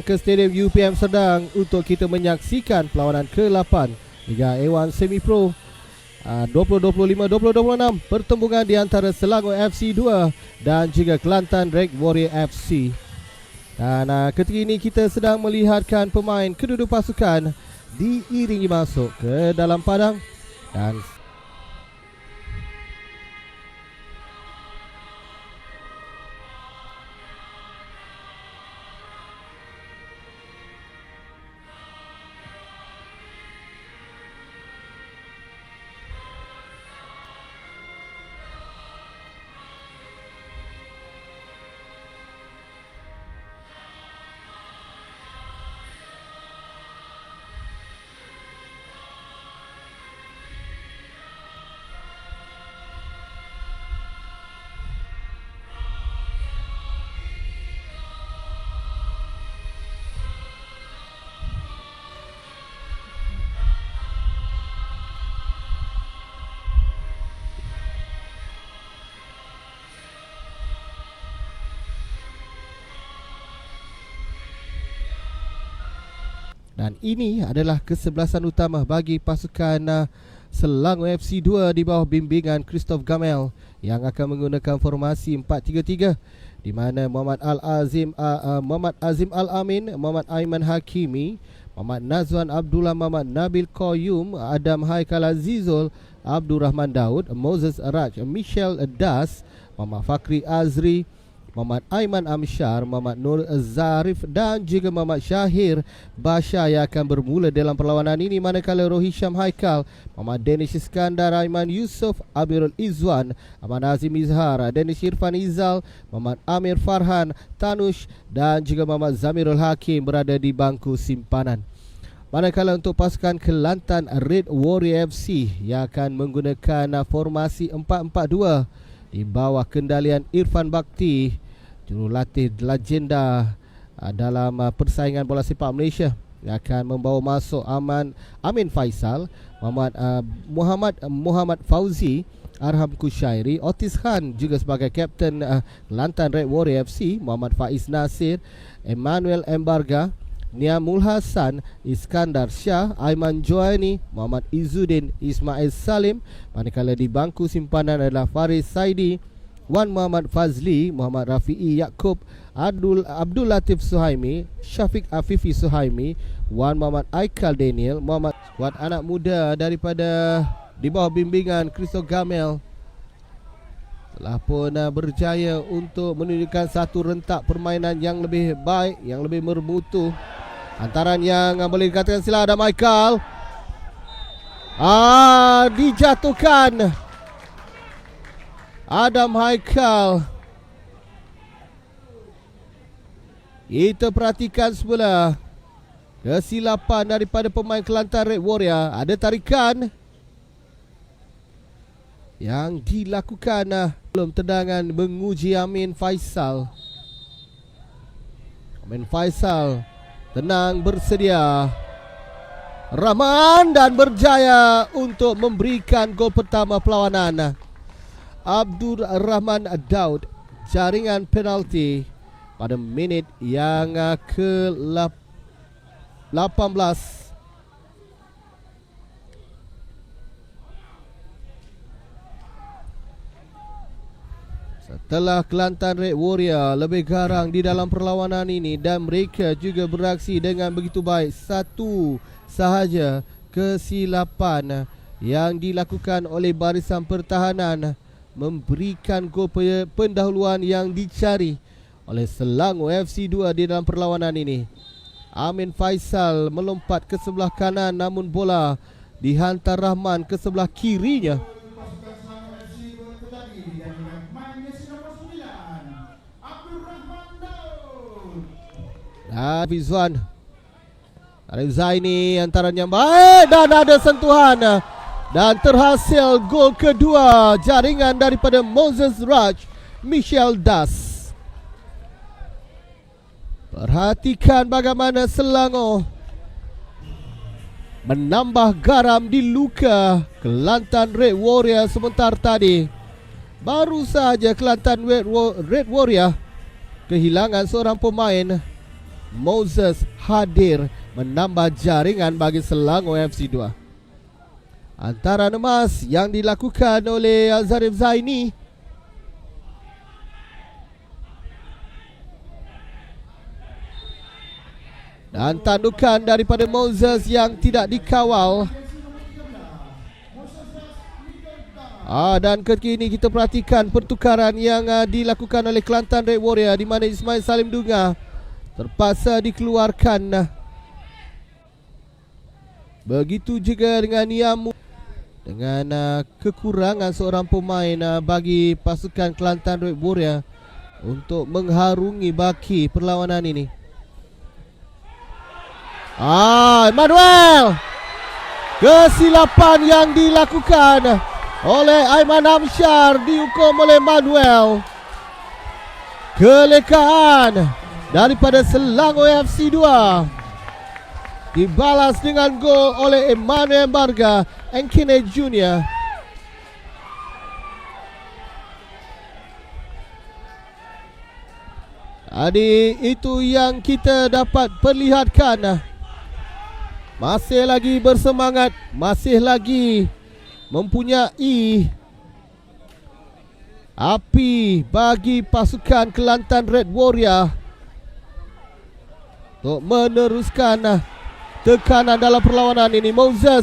ke Stadium UPM Sedang untuk kita menyaksikan perlawanan ke-8 Liga A1 Semi Pro uh, 2025-2026 pertembungan di antara Selangor FC 2 dan juga Kelantan Red Warrior FC. Dan uh, ketika ini kita sedang melihatkan pemain kedua-dua pasukan diiringi masuk ke dalam padang dan Dan ini adalah kesebelasan utama bagi pasukan uh, Selangor FC 2 di bawah bimbingan Christoph Gamel yang akan menggunakan formasi 4-3-3 di mana Muhammad Al Azim uh, uh, Muhammad Azim Al Amin, Muhammad Aiman Hakimi, Muhammad Nazwan Abdullah Muhammad Nabil Koyum, Adam Haikal Azizul, Abdul Rahman Daud, Moses Raj, Michelle Das, Muhammad Fakri Azri, Muhammad Aiman Amsyar, Muhammad Nur Zarif dan juga Muhammad Syahir Basha yang akan bermula dalam perlawanan ini manakala Rohisham Haikal, Muhammad Danish Iskandar, Aiman Yusof, Abirul Izwan, Ahmad Azim Izhar, Danish Irfan Izal, Muhammad Amir Farhan, Tanush dan juga Muhammad Zamirul Hakim berada di bangku simpanan. Manakala untuk pasukan Kelantan Red Warrior FC yang akan menggunakan formasi 4-4-2 di bawah kendalian Irfan Bakti jurulatih legenda uh, dalam uh, persaingan bola sepak Malaysia yang akan membawa masuk Aman Amin Faisal, Muhammad uh, Muhammad uh, Muhammad Fauzi, Arham Kushairi, Otis Khan juga sebagai kapten uh, Kelantan Red Warrior FC, Muhammad Faiz Nasir, Emmanuel Embarga, Niamul Hasan, Iskandar Shah, Aiman Joani, Muhammad Izzuddin, Ismail Salim. Manakala di bangku simpanan adalah Faris Saidi Wan Muhammad Fazli, Muhammad Rafi'i Yaakob Abdul, Abdul Latif Suhaimi, Syafiq Afifi Suhaimi Wan Muhammad Aikal Daniel Muhammad Skuad anak muda daripada di bawah bimbingan Christo Gamel telah pun uh, berjaya untuk menunjukkan satu rentak permainan yang lebih baik, yang lebih bermutu Antaran yang boleh dikatakan sila ada Michael. Ah, dijatuhkan. Adam Haikal. Kita perhatikan semula. Kesilapan daripada pemain Kelantan Red Warrior. Ada tarikan. Yang dilakukan ah, belum tendangan menguji Amin Faisal. Amin Faisal Tenang bersedia Rahman dan berjaya untuk memberikan gol pertama perlawanan Abdul Rahman Daud Jaringan penalti pada minit yang ke-18 Setelah Kelantan Red Warrior lebih garang di dalam perlawanan ini dan mereka juga beraksi dengan begitu baik satu sahaja kesilapan yang dilakukan oleh barisan pertahanan memberikan gol pendahuluan yang dicari oleh Selangor FC 2 di dalam perlawanan ini. Amin Faisal melompat ke sebelah kanan namun bola dihantar Rahman ke sebelah kirinya. Hafiz Zuan Arif Zaini antaran yang baik dan ada sentuhan dan terhasil gol kedua jaringan daripada Moses Raj Michelle Das Perhatikan bagaimana Selangor menambah garam di luka Kelantan Red Warrior sebentar tadi. Baru saja Kelantan Red Warrior kehilangan seorang pemain Moses hadir menambah jaringan bagi Selangor FC 2 Antara emas yang dilakukan oleh Zarif Zaini Dan tandukan daripada Moses yang tidak dikawal Ah dan ketika ini kita perhatikan pertukaran yang uh, dilakukan oleh Kelantan Red Warrior di mana Ismail Salim Dunga terpaksa dikeluarkan. Begitu juga dengan Niamu dengan uh, kekurangan seorang pemain uh, bagi pasukan Kelantan Red Warrior untuk mengharungi baki perlawanan ini. Ah, Emmanuel. Kesilapan yang dilakukan oleh Aiman Amsyar dihukum oleh Manuel. Kelekaan daripada Selangor FC 2 dibalas dengan gol oleh Emmanuel Barga Enkine Junior. Adi itu yang kita dapat perlihatkan. Masih lagi bersemangat, masih lagi mempunyai api bagi pasukan Kelantan Red Warrior untuk meneruskan tekanan dalam perlawanan ini. Moses